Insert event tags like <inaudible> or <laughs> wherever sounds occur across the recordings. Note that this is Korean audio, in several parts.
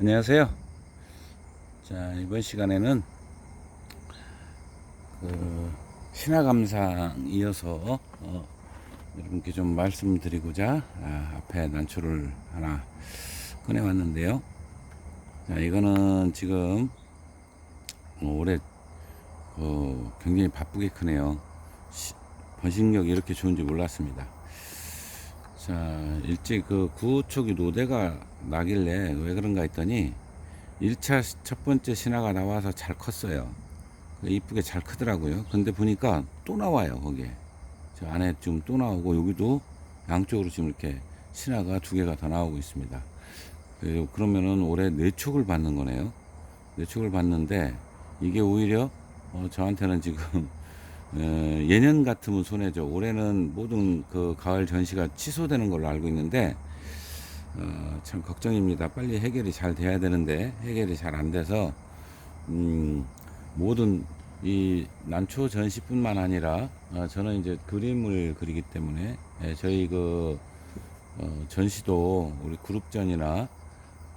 안녕하세요. 자, 이번 시간에는 그 신화감상 이어서 어, 여러분께 좀 말씀드리고자 아, 앞에 난초를 하나 꺼내왔는데요. 자, 이거는 지금 어, 올해 어, 굉장히 바쁘게 크네요. 시- 번식력이 이렇게 좋은지 몰랐습니다. 자, 일찍 그 구촉이 노대가 나길래 왜 그런가 했더니 1차 첫 번째 신화가 나와서 잘 컸어요. 그 이쁘게 잘 크더라고요. 근데 보니까 또 나와요, 거기에. 저 안에 지금 또 나오고 여기도 양쪽으로 지금 이렇게 신화가 두 개가 더 나오고 있습니다. 그- 그러면은 올해 뇌촉을 받는 거네요. 뇌촉을 받는데 이게 오히려 어, 저한테는 지금 어, 예년 같으면 손해죠. 올해는 모든 그 가을 전시가 취소되는 걸로 알고 있는데 어, 참 걱정입니다. 빨리 해결이 잘 돼야 되는데 해결이 잘 안 돼서 음, 모든 이 난초 전시뿐만 아니라 어, 저는 이제 그림을 그리기 때문에 예, 저희 그 어, 전시도 우리 그룹전이나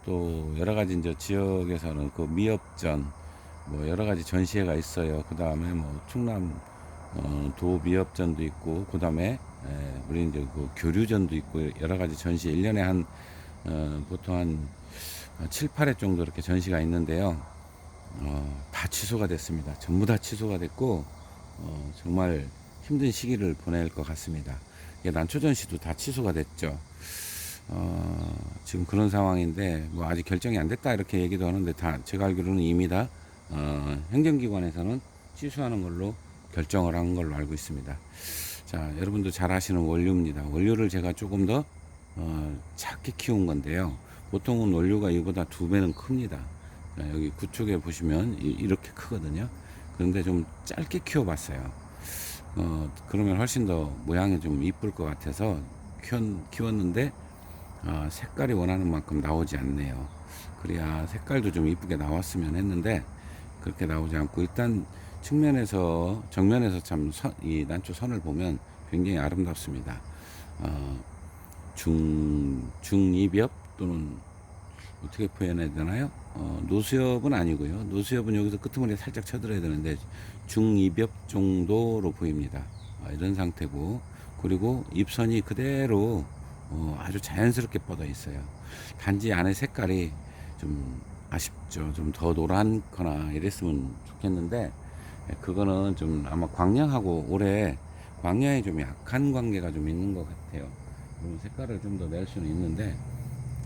또 여러 가지 이제 지역에서는 그 미업전 뭐 여러 가지 전시회가 있어요. 그 다음에 뭐 충남 어, 도 미업전도 있고 그 다음에 우리 이제 그 교류전도 있고 여러 가지 전시 1년에 한 어, 보통 한 7, 8회 정도 이렇게 전시가 있는데요. 어, 다 취소가 됐습니다. 전부 다 취소가 됐고 어, 정말 힘든 시기를 보낼 것 같습니다. 이게 난초 전시도 다 취소가 됐죠. 어, 지금 그런 상황인데 뭐 아직 결정이 안 됐다 이렇게 얘기도 하는데 다 제가 알기로는 이미 다 어, 행정기관에서는 취소하는 걸로 결정을 한 걸로 알고 있습니다. 자, 여러분도 잘 아시는 원료입니다. 원료를 제가 조금 더 어, 작게 키운 건데요. 보통은 원료가 이보다 두 배는 큽니다. 자, 여기 구쪽에 보시면 이, 이렇게 크거든요. 그런데 좀 짧게 키워봤어요. 어, 그러면 훨씬 더 모양이 좀 이쁠 것 같아서 키웠, 키웠는데 어, 색깔이 원하는 만큼 나오지 않네요. 그래야 색깔도 좀 이쁘게 나왔으면 했는데 그렇게 나오지 않고 일단 측면에서 정면에서 참 이 난초 선을 보면 굉장히 아름답습니다. 어, 중 중입엽 또는 어떻게 표현해야 되나요? 어, 노수엽은 아니고요. 노수엽은 여기서 끄트머리에 살짝 쳐들어야 되는데 중입엽 정도로 보입니다. 아, 이런 상태고 그리고 잎선이 그대로 어, 아주 자연스럽게 뻗어 있어요. 단지 안에 색깔이 좀 아쉽죠. 좀 더 노랗거나 이랬으면 좋겠는데 예, 그거는 좀 아마 광량하고 올해 광량이 좀 약한 관계가 좀 있는 것 같아요. 음, 색깔을 좀 더 낼 수는 있는데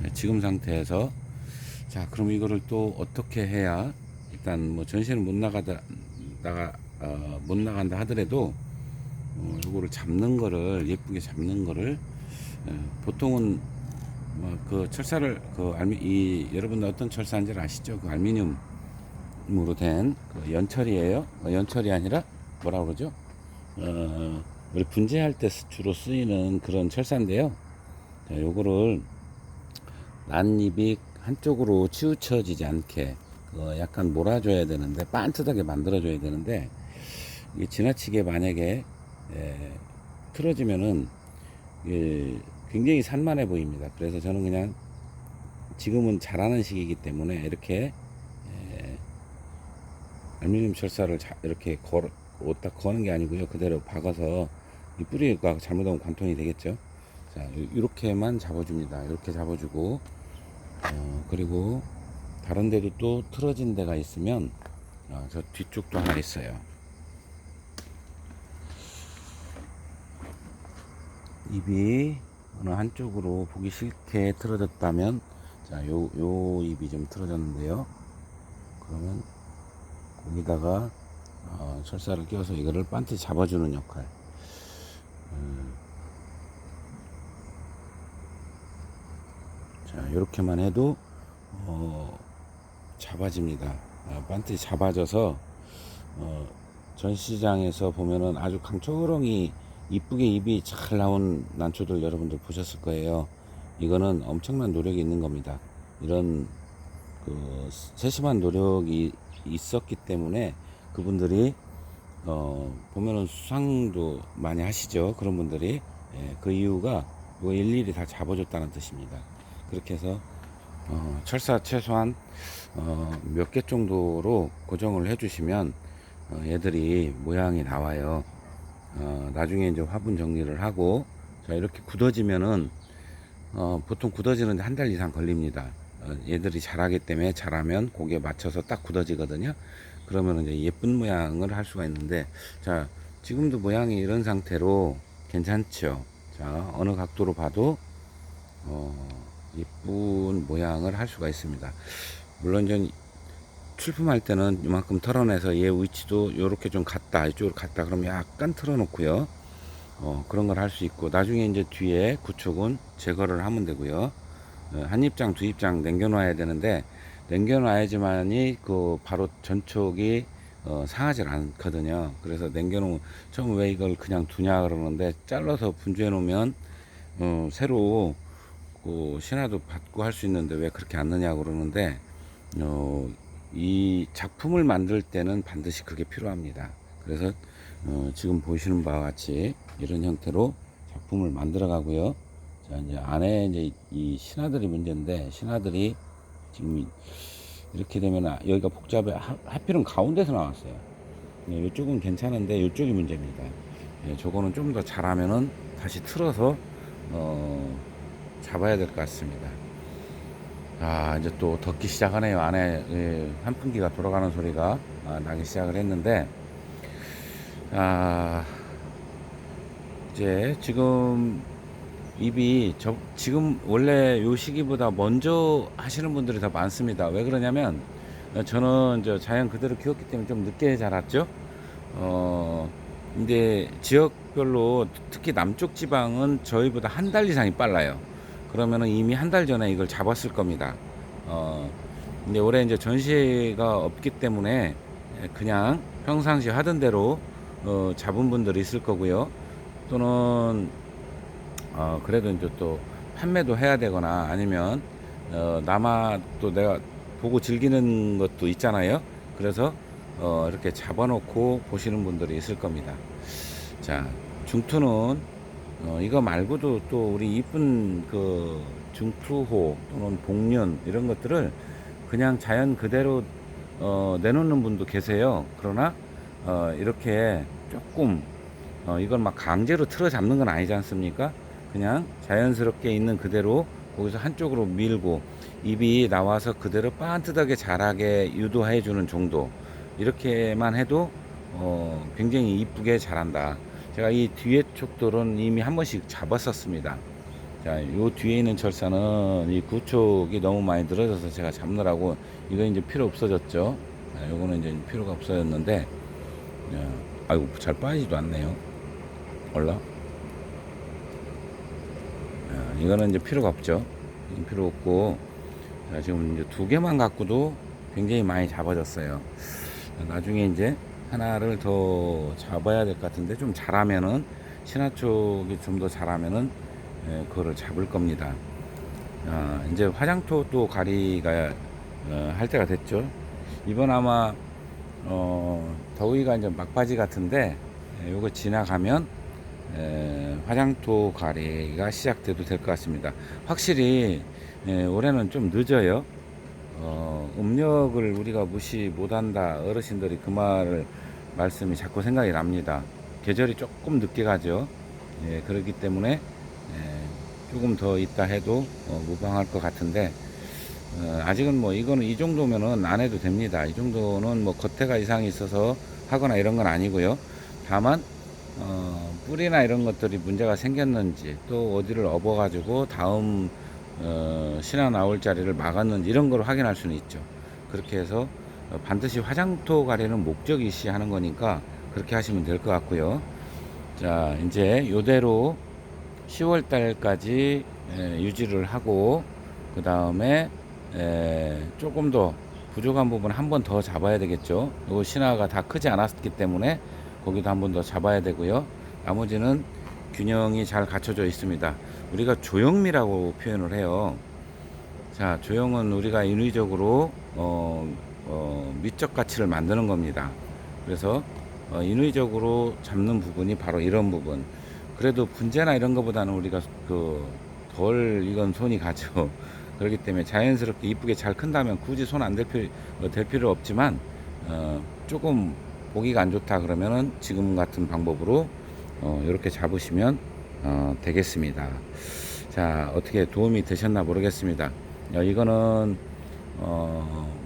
예, 지금 상태에서 자 그럼 이거를 또 어떻게 해야 일단 뭐 전시는 못 나가다 나가 어, 못 나간다 하더라도 어, 요거를 잡는 거를 예쁘게 잡는 거를 예, 보통은 뭐 그 철사를 그 알미 이 여러분들 어떤 철사인지 아시죠? 그 알미늄 으로 된 그 연철이에요. 어, 연철이 아니라 뭐라 그러죠? 어, 우리 분재할 때 쓰- 주로 쓰이는 그런 철사인데요. 자, 요거를 난입이 한쪽으로 치우쳐지지 않게 그 약간 몰아줘야 되는데 반듯하게 만들어줘야 되는데 이게 지나치게 만약에 에, 틀어지면은 이게 굉장히 산만해 보입니다. 그래서 저는 그냥 지금은 잘하는 시기이기 때문에 이렇게 에, 알루미늄 철사를 자- 이렇게 걸, 옷다 거는 게 아니고요. 그대로 박아서 이 뿌리가 잘못하면 관통이 되겠죠. 자, 요- 이렇게만 잡아줍니다. 이렇게 잡아주고, 어, 그리고 다른 데도 또 틀어진 데가 있으면, 어, 저 뒤쪽도 하나 있어요. 입이 어느 한쪽으로 보기 싫게 틀어졌다면, 자, 요, 요 입이 좀 틀어졌는데요. 그러면 거기다가 어, 철사를 끼워서 이거를 반트 잡아주는 역할. 음. 자, 이렇게만 해도 어, 잡아집니다. 아, 반트 잡아져서 어, 전시장에서 보면은 아주 강초롱이 이쁘게 입이 잘 나온 난초들 여러분들 보셨을 거예요. 이거는 엄청난 노력이 있는 겁니다. 이런 그 세심한 노력이 있었기 때문에 그분들이 어 보면은 수상도 많이 하시죠 그런 분들이 예, 그 이유가 이거 일일이 다 잡아줬다는 뜻입니다 그렇게 해서 어, 철사 최소한 어, 몇 개 정도로 고정을 해주시면 어, 얘들이 모양이 나와요. 어, 나중에 이제 화분 정리를 하고 자 이렇게 굳어지면은 어, 보통 굳어지는데 한 달 이상 걸립니다. 어, 얘들이 자라기 때문에 자라면 고기에 맞춰서 딱 굳어지거든요. 그러면 이제 예쁜 모양을 할 수가 있는데 자 지금도 모양이 이런 상태로 괜찮죠. 자 어느 각도로 봐도 어, 예쁜 모양을 할 수가 있습니다. 물론 전 출품할 때는 이만큼 털어내서 얘 위치도 이렇게 좀 갔다 이쪽으로 갔다 그러면 약간 털어놓고요. 어, 그런 걸 할 수 있고 나중에 이제 뒤에 구축은 제거를 하면 되고요. 어, 한 입장 두 입장 남겨놔야 되는데 남겨놔야지만이 그 바로 전촉이 어, 상하지 않거든요. 그래서 남겨놓으면 처음 왜 이걸 그냥 두냐 그러는데 잘라서 분주해 놓으면 어, 새로 그 신화도 받고 할 수 있는데 왜 그렇게 안 넣냐 그러는데 어, 이 작품을 만들 때는 반드시 그게 필요합니다. 그래서 어, 지금 보시는 바와 같이 이런 형태로 작품을 만들어 가고요. 자, 이제 안에 이제 이 신화들이 문제인데 신화들이 지금 이- 이렇게 되면 아- 여기가 복잡해. 하, 하필은 가운데서 나왔어요. 네, 이쪽은 괜찮은데 이쪽이 문제입니다. 예, 저거는 좀 더 잘하면은 다시 틀어서 어, 잡아야 될 것 같습니다. 아, 이제 또 덥기 시작하네요. 안에 예, 환풍기가 돌아가는 소리가 아, 나기 시작을 했는데, 아, 이제 지금 입이 저, 지금 원래 요 시기보다 먼저 하시는 분들이 더 많습니다. 왜 그러냐면, 어, 저는 저 자연 그대로 키웠기 때문에 좀 늦게 자랐죠. 어, 근데 지역별로 특히 남쪽 지방은 저희보다 한 달 이상이 빨라요. 그러면은 이미 한 달 전에 이걸 잡았을 겁니다. 어, 근데 올해 이제 전시가 없기 때문에 그냥 평상시 하던 대로 어, 잡은 분들이 있을 거고요. 또는 어, 그래도 이제 또 판매도 해야 되거나 아니면 어, 남아 또 내가 보고 즐기는 것도 있잖아요. 그래서 어, 이렇게 잡아놓고 보시는 분들이 있을 겁니다. 자, 중투는 어, 이거 말고도 또 우리 이쁜 그 중투호 또는 복륜 이런 것들을 그냥 자연 그대로 어, 내놓는 분도 계세요. 그러나 어, 이렇게 조금 어, 이걸 막 강제로 틀어 잡는 건 아니지 않습니까? 그냥 자연스럽게 있는 그대로 거기서 한쪽으로 밀고 입이 나와서 그대로 반듯하게 자라게 유도해 주는 정도 이렇게만 해도 어, 굉장히 이쁘게 자란다. 제가 이 뒤에 촉들은 이미 한 번씩 잡았었습니다. 자, 요 뒤에 있는 철사는 이 구촉이 너무 많이 늘어져서 제가 잡느라고 이거 이제 필요 없어졌죠. 자, 요거는 이제 필요가 없어졌는데, 야, 아이고 잘 빠지지도 않네요. 올라. 야, 이거는 이제 필요가 없죠. 필요 없고, 자, 지금 이제 두 개만 갖고도 굉장히 많이 잡아졌어요. 나중에 이제 하나를 더 잡아야 될 것 같은데 좀 잘하면은 신화 쪽이 좀 더 잘하면은 예, 그거를 잡을 겁니다. 아, 이제 화장토 또 가리가 어, 할 때가 됐죠. 이번 아마 어, 더위가 이제 막바지 같은데 예, 요거 지나가면 에, 화장토 가리가 시작돼도 될 것 같습니다. 확실히 예, 올해는 좀 늦어요. 어, 음력을 우리가 무시 못한다 어르신들이 그 말을 말씀이 자꾸 생각이 납니다. 계절이 조금 늦게 가죠. 예, 그렇기 때문에 예, 조금 더 있다 해도 어, 무방할 것 같은데 어, 아직은 뭐 이거는 이 정도면은 안 해도 됩니다. 이 정도는 뭐 겉에가 이상이 있어서 하거나 이런 건 아니고요. 다만 어, 뿌리나 이런 것들이 문제가 생겼는지 또 어디를 업어가지고 다음 어, 신화 나올 자리를 막았는지 이런 걸 확인할 수는 있죠. 그렇게 해서 어, 반드시 화장토 가리는 목적이 시 하는 거니까 그렇게 하시면 될 것 같고요. 자, 이제 요대로 10월 달까지 에, 유지를 하고 그 다음에 조금 더 부족한 부분 한 번 더 잡아야 되겠죠. 요 신화가 다 크지 않았기 때문에 거기도 한 번 더 잡아야 되고요. 나머지는 균형이 잘 갖춰져 있습니다. 우리가 조형미라고 표현을 해요. 자, 조형은 우리가 인위적으로 어, 어, 미적 가치를 만드는 겁니다. 그래서 어, 인위적으로 잡는 부분이 바로 이런 부분. 그래도 분재나 이런 것보다는 우리가 그 덜 이건 손이 가죠. <laughs> 그렇기 때문에 자연스럽게 이쁘게 잘 큰다면 굳이 손 안 댈 필요, 어, 댈 필요 없지만 어, 조금 보기가 안 좋다 그러면은 지금 같은 방법으로 어, 이렇게 잡으시면 어, 되겠습니다. 자 어떻게 도움이 되셨나 모르겠습니다. 어, 이거는 어,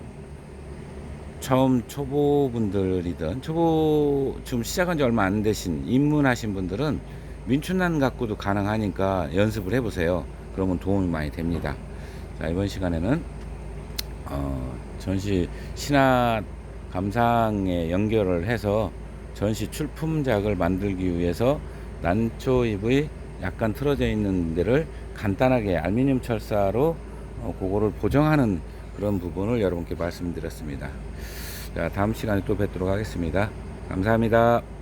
처음 초보분들이든 초보 지금 시작한 지 얼마 안 되신 입문하신 분들은 민춘난 갖고도 가능하니까 연습을 해보세요. 그러면 도움이 많이 됩니다. 자 이번 시간에는 어, 전시 신화 감상에 연결을 해서 전시 출품작을 만들기 위해서 난초잎의 약간 틀어져 있는 데를 간단하게 알루미늄 철사로 어, 그거를 보정하는 그런 부분을 여러분께 말씀드렸습니다. 자, 다음 시간에 또 뵙도록 하겠습니다. 감사합니다.